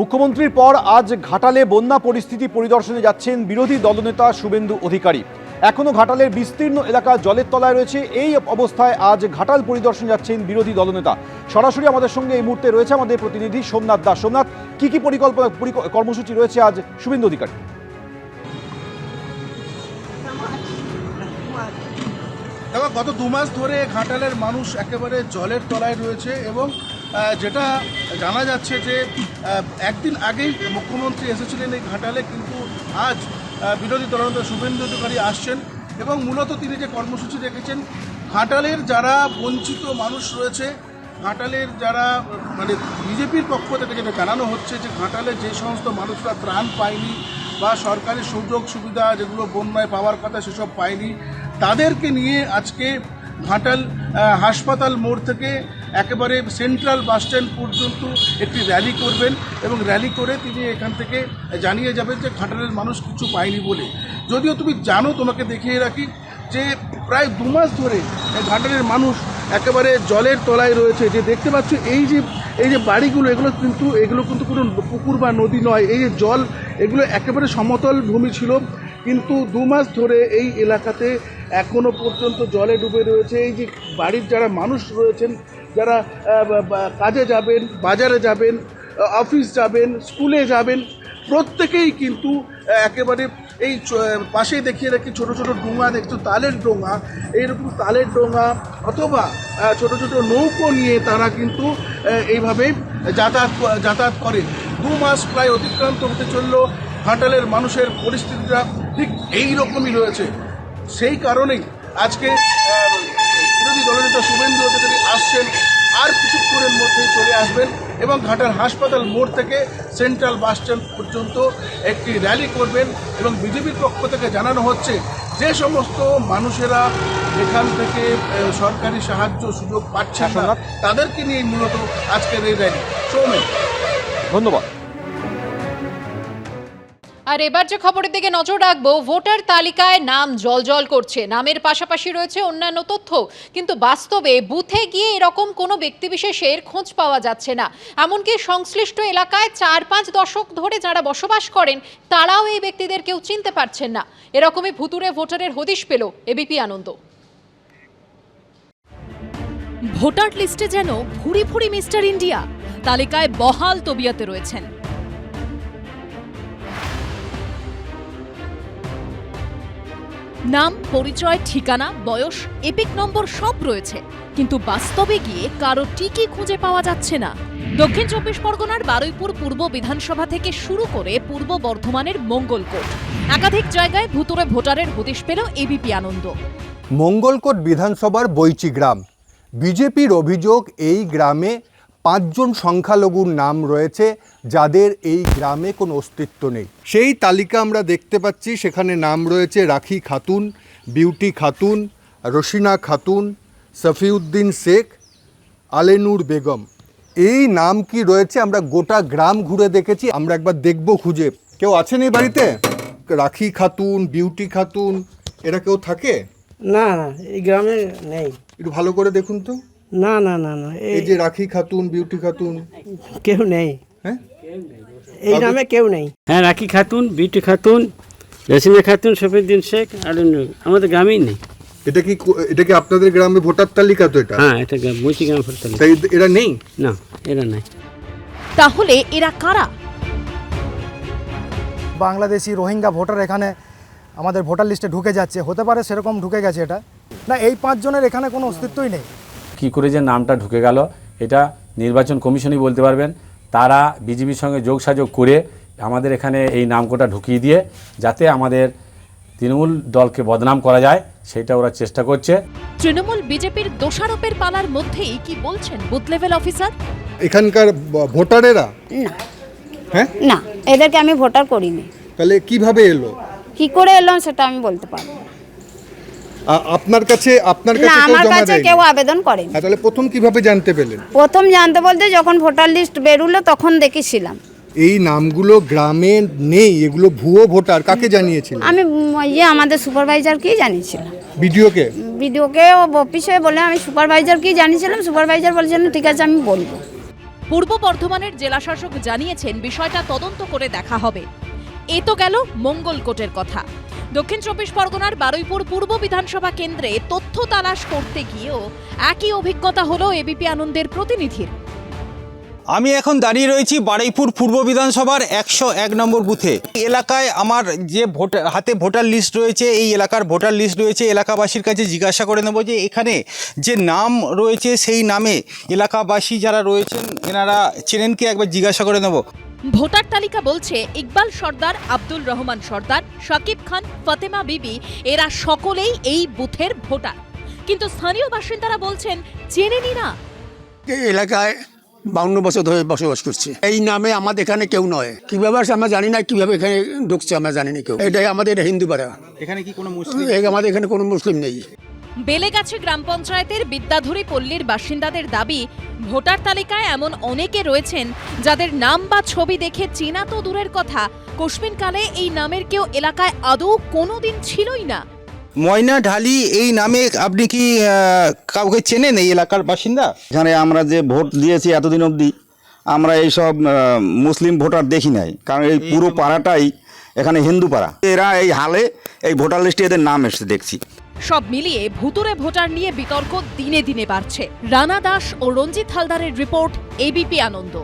মুখ্যমন্ত্রীর পর আজ ঘাটালে বন্যা পরিস্থিতি পরিদর্শনে যাচ্ছেন বিরোধী দলনেতা শুভেন্দু অধিকারী। এখনও ঘাটালের বিস্তীর্ণ এলাকা জলের তলায় রয়েছে। এই অবস্থায় আজ ঘাটাল পরিদর্শনে যাচ্ছেন বিরোধী দলনেতা। সরাসরি আমাদের সঙ্গে এই মুহূর্তে রয়েছে আমাদের প্রতিনিধি সোমনাথ দাস। সোমনাথ, কি কি পরিকল্পনা কর্মসূচি রয়েছে আজ শুভেন্দু অধিকারী গত দু মাস ধরে ঘাটালের মানুষ একেবারে জলের তলায় রয়েছে এবং যেটা জানা যাচ্ছে যে একদিন আগেই মুখ্যমন্ত্রী এসেছিলেন এই ঘাটালে, কিন্তু আজ বিরোধী দলনেতা শুভেন্দু অধিকারী আসছেন এবং মূলত তিনি যে কর্মসূচি রেখেছেন, ঘাটালের যারা বঞ্চিত মানুষ রয়েছে, ঘাটালের যারা মানে বিজেপির পক্ষ থেকে যেটা জানানো হচ্ছে যে, ঘাটালে যে সমস্ত মানুষরা ত্রাণ পায়নি বা সরকারি সুযোগ সুবিধা যেগুলো বন্যায় পাওয়ার কথা সেসব পায়নি, তাদেরকে নিয়ে আজকে ঘাটাল হাসপাতাল মোড় থেকে একেবারে সেন্ট্রাল বাস স্ট্যান্ড পর্যন্ত একটি র্যালি করবেন এবং র্যালি করে তিনি এখান থেকে জানিয়ে যাবেন যে ঘাটালের মানুষ কিছু পায়নি বলে। যদিও তুমি জানো, তোমাকে দেখিয়ে রাখি যে প্রায় দু মাস ধরে ঘাটালের মানুষ একেবারে জলের তলায় রয়েছে। যে দেখতে পাচ্ছ, এই যে এই যে বাড়িগুলো, এগুলো কিন্তু এগুলো কিন্তু কোনো পুকুর বা নদী নয়। এই যে জল, এগুলো একেবারে সমতল ভূমি ছিল। কিন্তু দু মাস ধরে এই এলাকাতে এখনও পর্যন্ত জলে ডুবে রয়েছে। এই যে বাড়ির যারা মানুষ রয়েছেন, যারা কাজে যাবেন, বাজারে যাবেন অফিস যাবেন, স্কুলে যাবেন, প্রত্যেকেই কিন্তু একেবারে এই পাশেই দেখিয়ে রাখি ছোট ছোট ডোঙা, দেখছ? তালের ডোঙা। এইরকম তালের ডোঙা অথবা ছোট ছোট নৌকো নিয়ে তারা কিন্তু এইভাবে যাতায়াত যাতায়াত করে। দু মাস প্রায় অতিক্রান্ত হতে চলল। ঘাটালের মানুষের পরিস্থিতিটা ঠিক এই রকমই রয়েছে। সেই কারণেই আজকে বিরোধী দলনেতা শুভেন্দু অধিকারী আসছেন আর কিছুক্ষণের মধ্যেই চলে আসবেন এবং ঘাটাল হাসপাতাল মোড় থেকে সেন্ট্রাল বাস স্ট্যান্ড পর্যন্ত একটি র্যালি করবেন এবং বিজেপির পক্ষ থেকে জানানো হচ্ছে যে সমস্ত মানুষেরা এখান থেকে সরকারি সাহায্য সুযোগ পাচ্ছে না তাদেরকে নিয়ে মূলত আজকের এই র্যালি। সৌমেন। ধন্যবাদ। আর এবার যে খবরের দিকে নজর রাখব, ভোটার তালিকায় নাম জলজল করছে। নামের পাশাপাশি রয়েছে অন্যান্য তথ্য। কিন্তু বাস্তবে বুথে গিয়ে এরকম কোনো ব্যক্তিবিশেষের খোঁজ পাওয়া যাচ্ছে না। এমনকি সংশ্লিষ্ট এলাকায় চার পাঁচ দশক ধরে যারা বসবাস করেন, তারাও এই ব্যক্তিদের কেউ চিনতে পারছেন না। এরকমই ভুতুরে ভোটারের হদিশ পেল এবিপি আনন্দ। ভোটার লিস্টে যেন ভুরি ভুরি মিস্টার ইন্ডিয়া, তালিকায় বহাল তবিয়াতে রয়েছেন। নাম, পরিচয়, ঠিকানা, বয়স, এপিক নম্বর সব রয়েছে। কিন্তু বাস্তবে গিয়ে কারও টিকি খুঁজে পাওয়া যাচ্ছে না। দক্ষিণ চব্বিশ পরগনার বারুইপুর পূর্ব বিধানসভা থেকে শুরু করে পূর্ব বর্ধমানের মঙ্গলকোট। একাধিক জায়গায় ভুতুরে ভোটারের হদিশ পেল এবিপি আনন্দ। মঙ্গলকোট বিধানসভার বৈচি গ্রাম। বিজেপির অভিযোগ, এই গ্রামে পাঁচজন সংখ্যালঘুর নাম রয়েছে যাদের এই গ্রামে কোনো অস্তিত্ব নেই। সেই তালিকা আমরা দেখতে পাচ্ছি। সেখানে নাম রয়েছে রাখি খাতুন বিউটি খাতুন রশিনা খাতুন সফিউদ্দিন শেখ আলেনুর বেগম। এই নাম কি রয়েছে? আমরা গোটা গ্রাম ঘুরে দেখেছি। আমরা একবার দেখব খুঁজে। কেউ আছেন এই বাড়িতে? রাখি খাতুন বিউটি খাতুন এরা কেউ থাকে? না না এই গ্রামে নেই। একটু ভালো করে দেখুন তো। না না না না এই যে রাখি খাতুন বিউটি খাতুন। কেউ নেই। হ্যাঁ? এই নামে কেউ নেই। হ্যাঁ রাখি খাতুন বিউটি খাতুন রসিনা খাতুন শফিউদ্দিন শেখ আর আমাদের গ্রামেই নেই। এটা কি এটা কি আপনাদের গ্রামে ভোটার তালিকা তো এটা? হ্যাঁ এটা মুচি গ্রাম ফুলতলা তাই এরা নেই? না এরা নাই। তাহলে এরা কারা? বাংলাদেশি রোহিঙ্গা ভোটার এখানে আমাদের ভোটার লিস্টে ঢুকে যাচ্ছে। হতে পারে সেরকম ঢুকে গেছে এটা। না এই পাঁচজনের এখানে কোনো অস্তিত্বই নেই। কি করে যে নামটা ঢুকে গেল এটা নির্বাচন কমিশনই বলতে পারবেন। তারা বিজেপির সঙ্গে যোগসাযোগ করে আমাদের এখানে এই নামকোটা ঢুকিয়ে দিয়ে যাতে আমাদের তৃণমূল দলকে বদনাম করা যায় সেটা ওরা চেষ্টা করছে। তৃণমূল বিজেপির দোষারোপের পালার মধ্যেই কি বলছেন বুথ লেভেল অফিসার? এখানকার ভোটারেরা? না। হ্যাঁ? না এদেরকে আমি ভোটার করিনি। তাহলে কীভাবে এলো? কি করে এলাম সেটা আমি বলতে পারব আপনার কাছে আপনার না কাছে কেউ আমার জমা কাছে দেয়নি? কেউ আবেদন করেনি। হ্যাঁ, তাহলে প্রথম কীভাবে জানতে পেলেন? প্রথম জানতে বলতে যখন ভোটার লিস্ট বেরুলো তখন দেখেছিলাম। এই নামগুলো গ্রামে নেই এগুলো ভুয়ো ভোটার কাকে জানিয়েছিলেন? আমি উম, ইয়ে আমাদের সুপারভাইজারকেই জানিয়েছিলাম। ভিডিওকে ভিডিওকে ও অফিসে বলে আমি সুপারভাইজারকেই জানিয়েছিলাম সুপারভাইজার বলছেন ঠিক আছে আমি বলব। পূর্ব বর্ধমানের জেলাশাসক জানিয়েছেন বিষয়টা তদন্ত করে দেখা হবে। এ তো গেল মঙ্গলকোটের কথা। দক্ষিণ চব্বিশ পরগনার বারুইপুর পূর্ব বিধানসভা কেন্দ্রে তথ্য তালাশ করতে গিয়েও একই অভিজ্ঞতা হলো এবিপি আনন্দের প্রতিনিধির। আমি এখন দাঁড়িয়ে রয়েছি বারুইপুর পূর্ব বিধানসভার একশো এক নম্বর বুথে। এলাকায় আমার যে ভোটার হাতে ভোটার লিস্ট রয়েছে, এই এলাকার ভোটার লিস্ট রয়েছে, এলাকাবাসীর কাছে জিজ্ঞাসা করে নেব যে এখানে যে নাম রয়েছে, সেই নামে এলাকাবাসী যারা রয়েছেন, এনারা চেনেন কি? একবার জিজ্ঞাসা করে নেব। ভোটার তালিকা বলছে ইকবাল সর্দার আব্দুল রহমান সর্দার শাকিব খান ফাতেমা বিবি এরা সকলেই এই বুথের ভোটার। কিন্তু স্থানীয় বাসিন্দারা বলছেন চেনেনি না এই এলাকায় বাউন্ন বছর ধরে বসবাস করছে। এই নামে আমাদের এখানে কেউ নয়। কীভাবে আসে আমরা জানি না কীভাবে এখানে ঢুকছে আমরা জানি না কেউ। এটাই আমাদের হিন্দু পাড়া এখানে কি কোনো এই আমাদের এখানে কোনো মুসলিম নেই। বেলেগাছি গ্রাম পঞ্চায়েতের বিদ্যাধরী পল্লীর বাসিন্দাদের দাবি ভোটার তালিকায় এমন অনেকে রয়েছেন যাদের নাম বা ছবি দেখে চেনা তো দূরের কথা। কোশ্মিনকালে এই নামের কেউ এলাকায় আদৌ কোনো দিন ছিলই না। ময়না ঢালি এই নামে আপনি কি কাউকে চেনেন এই এলাকার বাসিন্দা? এখানে আমরা যে ভোট দিয়েছি এতদিন অবধি আমরা এইসব মুসলিম ভোটার দেখি নাই। কারণ এই পুরো পাড়াটাই এখানে হিন্দু পাড়া। এরা এই হালে এই ভোটার লিস্টে এদের নাম এসে দেখছি। সব মিলিয়ে ভুতুরে ভোটার নিয়ে বিতর্ক দিনে দিনে বাড়ছে। রানা দাস ও রঞ্জিত হালদারের রিপোর্ট এবিপি আনন্দ।